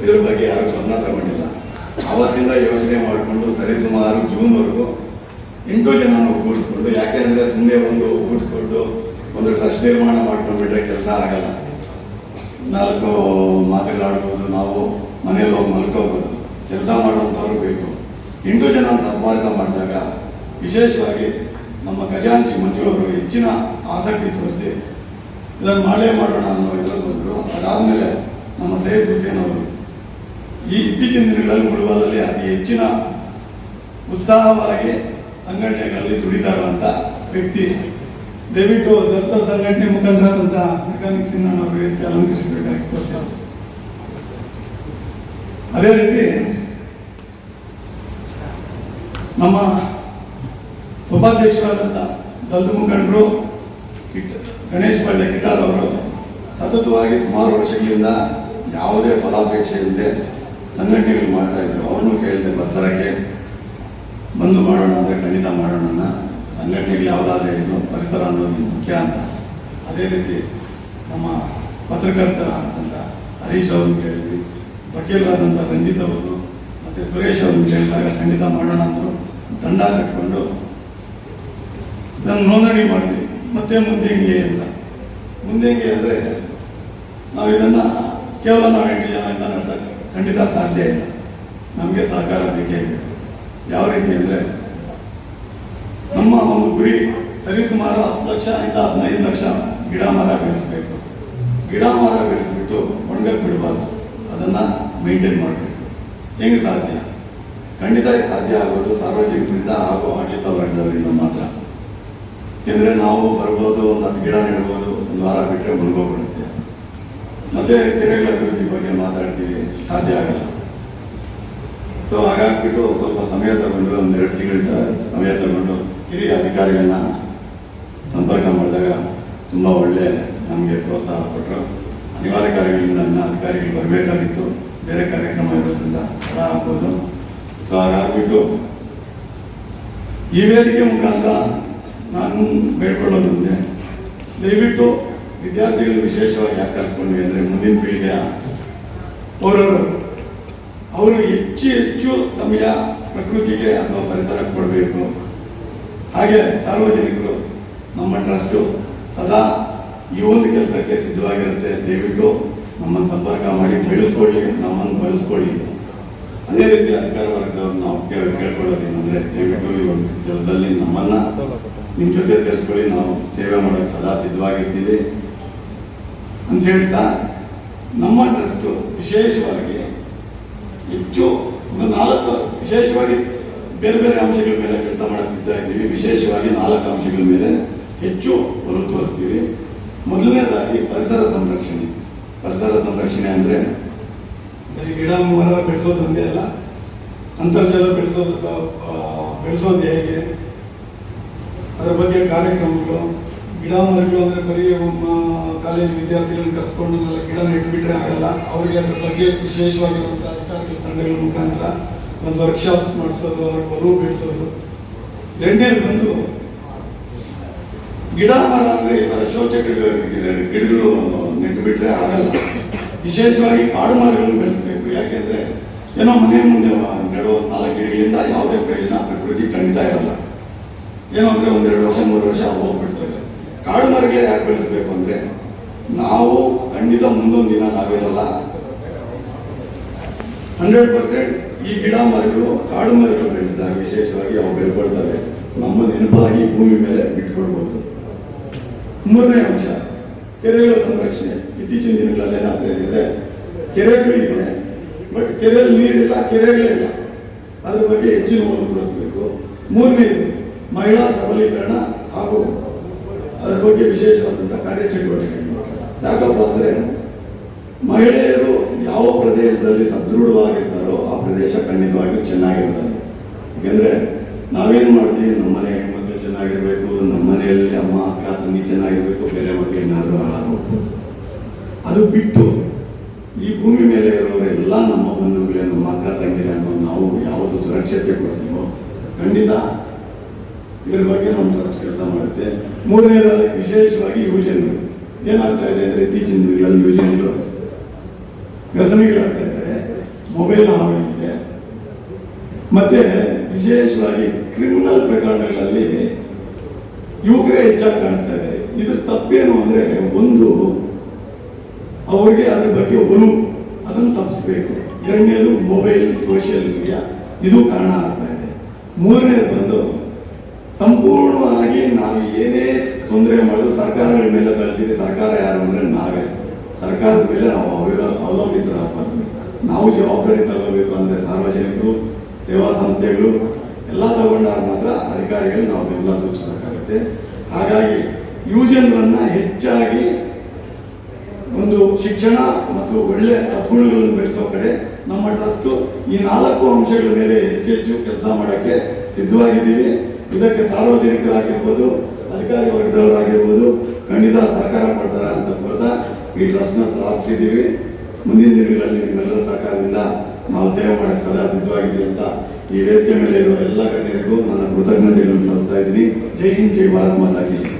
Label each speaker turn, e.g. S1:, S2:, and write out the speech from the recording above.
S1: ಇದ್ರ ಬಗ್ಗೆ ಯಾರು ಗಮನ ತಗೊಂಡಿಲ್ಲ. ಅವತ್ತಿಂದ ಯೋಚನೆ ಮಾಡಿಕೊಂಡು ಸರಿಸುಮಾರು ಜೂನ್ವರೆಗೂ ಎಂಟು ಜನ ಒಗ್ಗೂಡಿಸ್ಕೊಂಡು ಯಾಕೆಂದ್ರೆ ಸುಮ್ಮನೆ ಒಂದು ಒಗ್ಗೂಡಿಸ್ಕೊಂಡು ಒಂದು ಟ್ರಸ್ಟ್ ನಿರ್ಮಾಣ ಮಾಡ್ಕೊಂಡ್ಬಿಟ್ರೆ ಕೆಲಸ ಆಗಲ್ಲ. ನಾಲ್ಕು ಮಾತುಗಳಾಡ್ಬೋದು, ನಾವು ಮನೇಲಿ ಹೋಗಿ ಮಲ್ಕೋಬೋದು, ಕೆಲಸ ಮಾಡುವಂಥವ್ರು ಬೇಕು. ಎಂಟು ಜನ ಸಂಪರ್ಕ ಮಾಡಿದಾಗ ವಿಶೇಷವಾಗಿ ನಮ್ಮ ಖಜಾಂಚಿ ಮಂಜು ಹೆಚ್ಚಿನ ಆಸಕ್ತಿ ತೋರಿಸಿ, ಇದನ್ನು ಮಾಡೇ ಮಾಡೋಣ ಅನ್ನೋ ಇದರಲ್ಲಿ ಬಂದರು. ಅದಾದಮೇಲೆ ನಮ್ಮ ಸೈಯದ್ ಹುಸೇನ್ ಅವರು ಈ ಇತ್ತೀಚಿನ ದಿನಗಳಲ್ಲಿ ಮುಳುವಲ್ಲಿ ಅತಿ ಹೆಚ್ಚಿನ ಉತ್ಸಾಹವಾಗಿ ಸಂಘಟನೆಗಳಲ್ಲಿ ದುಡಿತಾ ಇರುವಂತ ವ್ಯಕ್ತಿ. ದಯವಿಟ್ಟು ದತ್ತ ಸಂಘಟನೆ ಮುಖಂಡರಾದಂಥ ಮೆಕ್ಯಾನಿಕ್ಸ್ ನಾವು ವೇದಿಕೆ ಅಲಂಕರಿಸಬೇಕಾಗಿತ್ತು ಅದೇ ರೀತಿ ನಮ್ಮ ಉಪಾಧ್ಯಕ್ಷರಾದಂಥ ದತ್ತ ಮುಖಂಡರು ಗಣೇಶ್ ಬಳ್ಳೆ ಕಿಟಾರ್ ಅವರು ಸತತವಾಗಿ ಸುಮಾರು ವರ್ಷಗಳಿಂದ ಯಾವುದೇ ಫಲಾಪೇಕ್ಷೆ ಇಲ್ಲದೆ ಸಂಘಟನೆಗಳು ಮಾಡ್ತಾ ಇದ್ರು. ಅವ್ರನ್ನೂ ಕೇಳಿದೆ, ಬಸರಕ್ಕೆ ಬಂದು ಮಾಡೋಣ ಅಂದರೆ ಖಂಡಿತ ಮಾಡೋಣ ಸಂಘಟನೆಗಳು ಯಾವುದಾದ್ರೆ ಏನು ಪರಿಸರ ಅನ್ನೋದು ಮುಖ್ಯ ಅಂತ. ಅದೇ ರೀತಿ ನಮ್ಮ ಪತ್ರಕರ್ತರ ಅಂತ ಹರೀಶ್ ಅವ್ರನ್ನ ಕೇಳಿದ್ವಿ ವಕೀಲರಾದಂಥ ರಂಜಿತ್ ಅವರು, ಮತ್ತು ಸುರೇಶ್ ಅವ್ರನ್ನ ಕೇಳಿದಾಗ ಖಂಡಿತ ಮಾಡೋಣ ಅಂದರು. ತಂಡ ಕಟ್ಕೊಂಡು ಇದನ್ನು ನೋಂದಣಿ ಮಾಡಿದ್ವಿ. ಮತ್ತೆ ಮುಂದೆ ಹೆಂಗೆ ಅಂತ. ಮುಂದೆ ಹೆಂಗೆ ಅಂದರೆ ನಾವು ಇದನ್ನು ಕೇವಲ ನಾವು ಎಂಟು ಜನ ಅಂತ ನಡೆಸೋಕ್ಕೆ ಖಂಡಿತ ಸಾಧ್ಯ ಇಲ್ಲ. ನಮಗೆ ಸಹಕಾರ ಬೇಕೇ ಬೇಕು. ಯಾವ ರೀತಿ ಅಂದರೆ ನಮ್ಮ ಒಂದು ಗುರಿ ಸರಿಸುಮಾರು ಹತ್ತು ಲಕ್ಷ ಇಂದ ಹದಿನೈದು ಲಕ್ಷ ಗಿಡ ಮರ ಬೆಳೆಸಬೇಕು. ಗಿಡ ಮರ ಬೆಳೆಸಿಬಿಟ್ಟು ಒಣಗಕ್ಕೆ ಬಿಡಬಾರ್ದು. ಅದನ್ನು ಮೇಂಟೈನ್ ಮಾಡಬೇಕು. ಹೆಂಗೆ ಸಾಧ್ಯ? ಖಂಡಿತ ಸಾಧ್ಯ ಆಗೋದು ಸಾರ್ವಜನಿಕರಿಂದ ಹಾಗೂ ಆಡಳಿತ ವರ್ಗದವರಿಂದ ಮಾತ್ರ. ಏಕೆಂದರೆ ನಾವು ಬರ್ಬೋದು, ಒಂದು ಹತ್ತು ಗಿಡ ನೆಡ್ಬೋದು, ಒಂದು ವಾರ ಬಿಟ್ಟರೆ ಮುನ್ಗೋಗ್ಬಿಡುತ್ತೆ ಮತ್ತೆ ಕೆರೆಗಳ ಅಭಿವೃದ್ಧಿ ಬಗ್ಗೆ ಮಾತಾಡ್ತೀವಿ, ಸಾಧ್ಯ ಆಗಲ್ಲ. ಸೊ ಹಾಗಾಗ್ಬಿಟ್ಟು ಸ್ವಲ್ಪ ಸಮಯ ತಗೊಂಡು, ಒಂದು ಎರಡು ತಿಂಗಳ ಸಮಯ ತಗೊಂಡು ಹಿರಿಯ ಅಧಿಕಾರಿಗಳನ್ನ ಸಂಪರ್ಕ ಮಾಡಿದಾಗ ತುಂಬ ಒಳ್ಳೆ ನಮಗೆ ಪ್ರೋತ್ಸಾಹ ಕೊಟ್ಟರು ಅನಿವಾರ್ಯ ಕಾರ್ಯಗಳಿಂದ ನನ್ನ ಅಧಿಕಾರಿಗಳು ಬರಬೇಕಾಗಿತ್ತು. ಬೇರೆ ಕಾರ್ಯಕ್ರಮ ಇರೋದ್ರಿಂದ ತಡ ಆಗ್ಬೋದು. ಸೊ ಹಾಗಾಗ್ಬಿಟ್ಟು ಈ ವೇದಿಕೆ ಮುಖಾಂತರ ನಾನು ಬೇಡ್ಕೊಳ್ಳೋದು ಒಂದೇ, ದಯವಿಟ್ಟು ವಿದ್ಯಾರ್ಥಿಗಳು ವಿಶೇಷವಾಗಿ ಯಾಕೆ ಅಂದರೆ ಮುಂದಿನ ಪೀಳಿಗೆಯ ಪೌರರು ಅವರು ಹೆಚ್ಚು ಹೆಚ್ಚು ಸಮಯ ಪ್ರಕೃತಿಗೆ ಅಥವಾ ಪರಿಸರಕ್ಕೆ ಕೊಡಬೇಕು. ಹಾಗೆ ಸಾರ್ವಜನಿಕರು ನಮ್ಮ ಟ್ರಸ್ಟು ಸದಾ ಈ ಒಂದು ಕೆಲಸಕ್ಕೆ ಸಿದ್ಧವಾಗಿರುತ್ತೆ. ದಯವಿಟ್ಟು ನಮ್ಮನ್ನು ಸಂಪರ್ಕ ಮಾಡಿ, ಬೆಳೆಸ್ಕೊಳ್ಳಿ, ನಮ್ಮನ್ನು ಬಳಸ್ಕೊಳ್ಳಿ ಅದೇ ರೀತಿ ಅಧಿಕಾರ ವರ್ಗದವ್ರು ನಾವು ಕೇಳ್- ಕೇಳ್ಕೊಳ್ಳೋದೇನಂದರೆ ದಯವಿಟ್ಟು ಈ ಒಂದು ಕೆಲಸದಲ್ಲಿ ನಮ್ಮನ್ನು ನಿಮ್ಮ ಜೊತೆ ಸೇರಿಸ್ಕೊಳ್ಳಿ. ನಾವು ಸೇವೆ ಮಾಡೋಕ್ಕೆ ಸದಾ ಸಿದ್ಧವಾಗಿರ್ತೀವಿ. ಅಂತ ಹೇಳ್ತಾ ನಮ್ಮ ಟ್ರಸ್ಟು ವಿಶೇಷವಾಗಿ ಹೆಚ್ಚು ಒಂದು ನಾಲ್ಕು ವಿಶೇಷವಾಗಿ ಬೇರೆ ಬೇರೆ ಅಂಶಗಳ ಮೇಲೆ ಕೆಲಸ ಮಾಡಕ್ಕೆ ಸಿದ್ಧ ಇದ್ದೀವಿ. ವಿಶೇಷವಾಗಿ ನಾಲ್ಕು ಅಂಶಗಳ ಮೇಲೆ ಹೆಚ್ಚು ಒಲವು ತೋರಿಸ್ತೀವಿ. ಮೊದಲನೇದಾಗಿ ಪರಿಸರ ಸಂರಕ್ಷಣೆ. ಪರಿಸರ ಸಂರಕ್ಷಣೆ ಅಂದರೆ ಗಿಡ, ಮರ ಬೆಳೆಸೋದು ಒಂದೇ ಅಲ್ಲ, ಅಂತರ್ಜಲ ಬೆಳೆಸೋದು ಬೆಳೆಸೋದು ಹೇಗೆ, ಅದರ ಬಗ್ಗೆ ಕಾರ್ಯಕ್ರಮಗಳು ಗಿಡ ಮರಗಳು ಅಂದರೆ ಬರೀ ಒಮ್ಮ ಕಾಲೇಜು ವಿದ್ಯಾರ್ಥಿಗಳನ್ನ ಕರೆಸ್ಕೊಂಡು ಗಿಡ ನೆಟ್ಬಿಟ್ರೆ ಆಗಲ್ಲ. ಅವರಿಗೆ ಅದ್ರ ಬಗ್ಗೆ ವಿಶೇಷವಾಗಿರುವಂಥ ಅಧಿಕಾರಿಗಳ ತಂಡಗಳ ಮುಖಾಂತರ ಒಂದು ವರ್ಕ್ಶಾಪ್ಸ್ ಮಾಡಿಸೋದು, ಅವ್ರ ಬರುವ ಬೆಳೆಸೋದು ಎರಡನೇದು ಬಂದು ಗಿಡ ಮರ ಅಂದರೆ ಈ ಥರ ಗಿಡಗಳು ನೆಟ್ಟು ಆಗಲ್ಲ. ವಿಶೇಷವಾಗಿ ಕಾಡು ಮರಗಳನ್ನು ಬೆಳೆಸಬೇಕು. ಯಾಕೆಂದ್ರೆ ಏನೋ ಮನೆ ಮುಂದೆ ನೆಡೋ ನಾಲ್ಕು ಗಿಡಗಳಿಂದ ಯಾವುದೇ ಪ್ರಯೋಜನ ಪ್ರಕೃತಿ ಖಂಡಿತ ಇರಲ್ಲ. ಏನೋ ಅಂದರೆ ಒಂದೆರಡು ವರ್ಷ, ಮೂರು ವರ್ಷ ಹೋಗ್ಬಿಡ್ತವೆ ಕಾಡು ಮರಗಳೇ ಯಾಕೆ ಬೆಳೆಸಬೇಕು ಅಂದ್ರೆ ನಾವು ಖಂಡಿತ ಮುಂದೊಂದು ದಿನ ನಾವಿರಲ್ಲ. ಹಂಡ್ರೆಡ್ ಪರ್ಸೆಂಟ್ ಈ ಗಿಡ ಮರಗಳು ಕಾಡು ಮರಗಳು ಬೆಳೆಸಿದಾಗ ವಿಶೇಷವಾಗಿ ಅವು ಬೆಳ್ಕೊಳ್ತವೆ. ನಮ್ಮ ನೆನಪಾಗಿ ಭೂಮಿ ಮೇಲೆ ಬಿಟ್ಕೊಳ್ಬೋದು. ಮೂರನೇ ಅಂಶ, ಕೆರೆಗಳ ಸಂರಕ್ಷಣೆ. ಇತ್ತೀಚಿನ ದಿನಗಳಲ್ಲಿ ಏನಾಗ್ತಾ ಇದೆ ಕೆರೆಗಳಿದೆ ಬಟ್ ಕೆರೆಯಲ್ಲಿ ನೀರಿಲ್ಲ ಕೆರೆಗಳಿಲ್ಲ ಅದ್ರ ಬಗ್ಗೆ ಹೆಚ್ಚಿನ ಒಲವು ತೋರಿಸಬೇಕು ಮೂರನೇದು ಮಹಿಳಾ ಸಬಲೀಕರಣ ಹಾಗೂ ಅದರ ಬಗ್ಗೆ ವಿಶೇಷವಾದಂಥ ಕಾರ್ಯಚಟುವಟಿಕೆ ಯಾಕಪ್ಪ ಅಂದರೆ, ಮಹಿಳೆಯರು ಯಾವ ಪ್ರದೇಶದಲ್ಲಿ ಸದೃಢವಾಗಿರ್ತಾರೋ ಆ ಪ್ರದೇಶ ಖಂಡಿತವಾಗಿಯೂ ಚೆನ್ನಾಗಿರ್ತದೆ ಯಾಕೆಂದರೆ, ನಾವೇನು ಮಾಡ್ತೀವಿ? ನಮ್ಮ ಮನೆ ಹೆಣ್ಮಕ್ಳು ಚೆನ್ನಾಗಿರಬೇಕು, ನಮ್ಮ ಮನೆಯಲ್ಲಿ ಅಮ್ಮ, ಅಕ್ಕ, ತಂಗಿ ಚೆನ್ನಾಗಿರಬೇಕು, ಬೇರೆ ಮಕ್ಕಳು ಏನಾದರೂ ಹಾಳಾಗಬೇಕು ಅದು ಬಿಟ್ಟು, ಈ ಭೂಮಿ ಮೇಲೆ ಇರೋರೆಲ್ಲ ನಮ್ಮ ಬಂಧುಗಳೇ, ನಮ್ಮ ಅಕ್ಕ ತಂಗಿರೇ ಅನ್ನೋ ನಾವು ಯಾವತ್ತು ಸುರಕ್ಷತೆ ಕೊಡ್ತೀವೋ, ಖಂಡಿತ ಇದ್ರ ಬಗ್ಗೆ ನಮ್ಮ ಟ್ರಸ್ಟ್ ಕೆಲಸ ಮಾಡುತ್ತೆ. ಮೂರನೇದಾಗಿ ವಿಶೇಷವಾಗಿ ಯುವಜನರು. ಏನಾಗ್ತಾ ಇದೆ ಅಂದರೆ ಇತ್ತೀಚಿನ ದಿನಗಳಲ್ಲಿ ಯುವಜನರು ವ್ಯಸನಿಗಳಾಗ್ತಾ ಇದ್ದಾರೆ. ಮೊಬೈಲ್ ಹಾವಳಿ ಇದೆ. ಮತ್ತೆ ವಿಶೇಷವಾಗಿ ಕ್ರಿಮಿನಲ್ ಪ್ರಕರಣಗಳಲ್ಲಿ ಯುವಕರೇ ಹೆಚ್ಚಾಗಿ ಕಾಣ್ತಾ ಇದೆ ಇದ್ರ ತಪ್ಪೇನು ಅಂದ್ರೆ ಒಂದು, ಅವರಿಗೆ ಅದ್ರ ಬಗ್ಗೆ ಒಲವು. ಅದನ್ನು ತಪ್ಪಿಸ್ಬೇಕು. ಎರಡನೇದು ಮೊಬೈಲ್ ಸೋಷಿಯಲ್ ಮೀಡಿಯಾ ಇದು ಕಾರಣ ಆಗ್ತಾ ಇದೆ. ಮೂರನೇದು ಬಂದು ಸಂಪೂರ್ಣವಾಗಿ ನಾವು ಏನೇ ತೊಂದರೆ ಮಾಡಿದ್ರು ಸರ್ಕಾರಗಳ ಮೇಲೆ ತಳ್ತೀವಿ ಸರ್ಕಾರ ಯಾರು ಅಂದ್ರೆ ನಾವೇ. ಸರ್ಕಾರದ ಮೇಲೆ ನಾವು ಅವ- ಅವಲಂಬಿತರಾಗಬಾರ್ದು. ನಾವು ಜವಾಬ್ದಾರಿ ತಗೋಬೇಕು ಅಂದ್ರೆ ಸಾರ್ವಜನಿಕರು, ಸೇವಾ ಸಂಸ್ಥೆಗಳು, ಎಲ್ಲ ತಗೊಂಡಾಗ ಮಾತ್ರ ಅಧಿಕಾರಿಗಳು ನಾವು ಬೆಂಬಲ ಸೂಚಿಸಬೇಕಾಗುತ್ತೆ. ಹಾಗಾಗಿ ಯುವಜನರನ್ನ ಹೆಚ್ಚಾಗಿ ಒಂದು ಶಿಕ್ಷಣ ಮತ್ತು ಒಳ್ಳೆ ಸದ್ಗುಣಗಳನ್ನು ಬೆಳೆಸೋ ಕಡೆ ನಮ್ಮ ಟ್ರಸ್ಟ್ ಈ ನಾಲ್ಕು ಅಂಶಗಳ ಮೇಲೆ ಹೆಚ್ಚೆಚ್ಚು ಹೆಚ್ಚು ಕೆಲಸ ಮಾಡೋಕ್ಕೆ ಸಿದ್ಧವಾಗಿದ್ದೀವಿ. ಇದಕ್ಕೆ ಸಾರ್ವಜನಿಕರಾಗಿರ್ಬೋದು, ಅಧಿಕಾರಿ ವರ್ಗದವರಾಗಿರ್ಬೋದು, ಖಂಡಿತ ಸಹಕಾರ ಕೊಡ್ತಾರೆ ಅಂತ ಬರ್ತಾ ಈ ಟ್ರಸ್ಟ್ನ ಸ್ಥಾಪಿಸಿದ್ದೀವಿ ಮುಂದಿನ ದಿನಗಳಲ್ಲಿ ನಿಮ್ಮೆಲ್ಲರ ಸಹಕಾರದಿಂದ ನಾವು ಸೇವೆ ಮಾಡಕ್ಕೆ ಸದಾ ಸಿದ್ಧವಾಗಿದ್ದೀವಿ ಅಂತ ಈ ವೇದಿಕೆ ಮೇಲೆ ಇರುವ ಎಲ್ಲ ಗಣ್ಯರಿಗೂ ನನ್ನ ಕೃತಜ್ಞತೆಗಳನ್ನು ಸಲ್ಲಿಸ್ತಾ ಇದ್ದೀನಿ. ಜೈ ಹಿಂದ್, ಜೈ ಭಾರತ್, ಮಾತಾ ಕಿ ಜೈ.